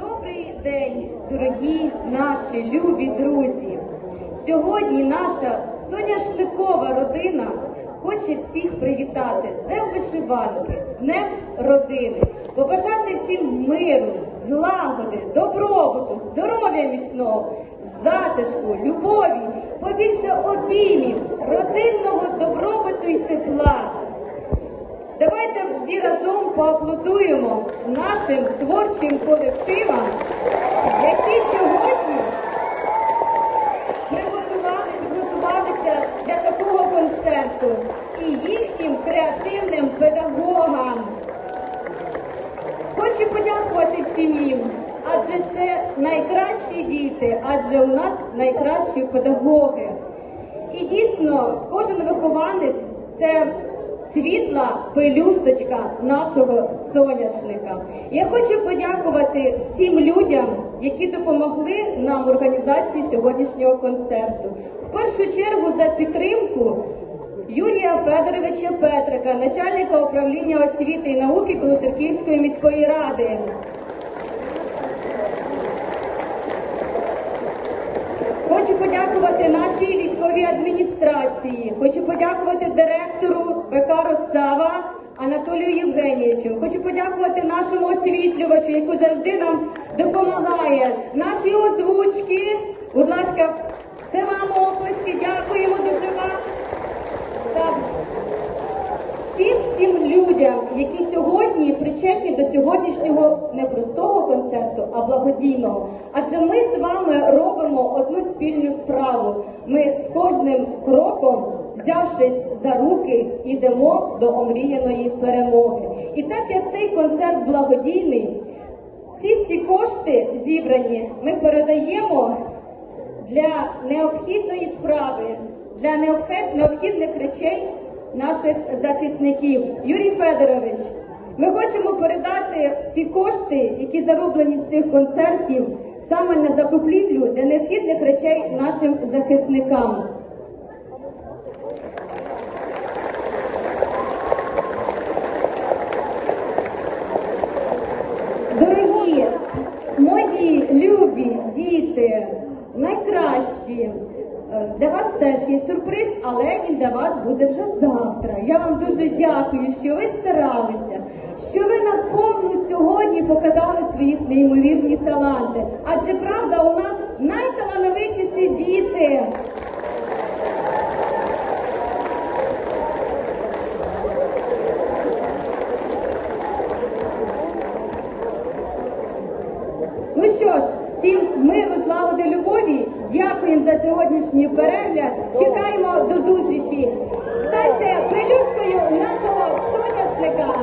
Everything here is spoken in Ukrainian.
Добрий день, дорогі наші любі друзі. Сьогодні наша соняшникова родина хоче всіх привітати з Днем вишиванки, з Днем родини, побажати всім миру, злагоди, добробуту, здоров'я міцного, затишку, любові, побільше обіймів, родинного добробуту і тепла. Давайте всі разом поаплодуємо нашим творчим колективам, які сьогодні приготували, підготувалися для такого концерту і їхнім креативним педагогам. Хочу подякувати всім їм, адже це найкращі діти, адже у нас найкращі педагоги. І дійсно, кожен вихованець це світла пелюсточка нашого соняшника. Я хочу подякувати всім людям, які допомогли нам в організації сьогоднішнього концерту. В першу чергу за підтримку Юрія Федоровича Петрика, начальника управління освіти і науки Білоцерківської міської ради. Хочу подякувати нашій військовій адміністрації. Хочу подякувати директору БК Росава Анатолію Євгенійовичу. Хочу подякувати нашому освітлювачу, який завжди нам допомагає. Наші озвучки. Будь ласка, це вам оплески. Дякуємо дуже вам. Так, всім всім людям, які сьогодні причетні до сьогоднішнього не простого концерту, а благодійного. Адже ми з вами робимо одну спільну справу. Ми з кожним кроком, взявшись за руки, йдемо до омріяної перемоги. І так як цей концерт благодійний, ці всі кошти зібрані ми передаємо для необхідної справи, для необхідних речей наших захисників. Юрій Федорович, ми хочемо передати ці кошти, які зароблені з цих концертів, саме на закупівлю для необхідних речей нашим захисникам. Дорогі, мої любі діти, найкращі. Е, Для вас теж є сюрприз, але він для вас буде вже завтра. Я вам дуже дякую, що ви старалися, що ви наповну сьогодні показали свої неймовірні таланти. Адже правда, у нас найталановитіші діти. Ну що ж, всім миру, злагоди, любові. Дякуємо за сьогоднішній перегляд. Чекаємо до зустрічі. Станьте пелюсткою нашого соняшника.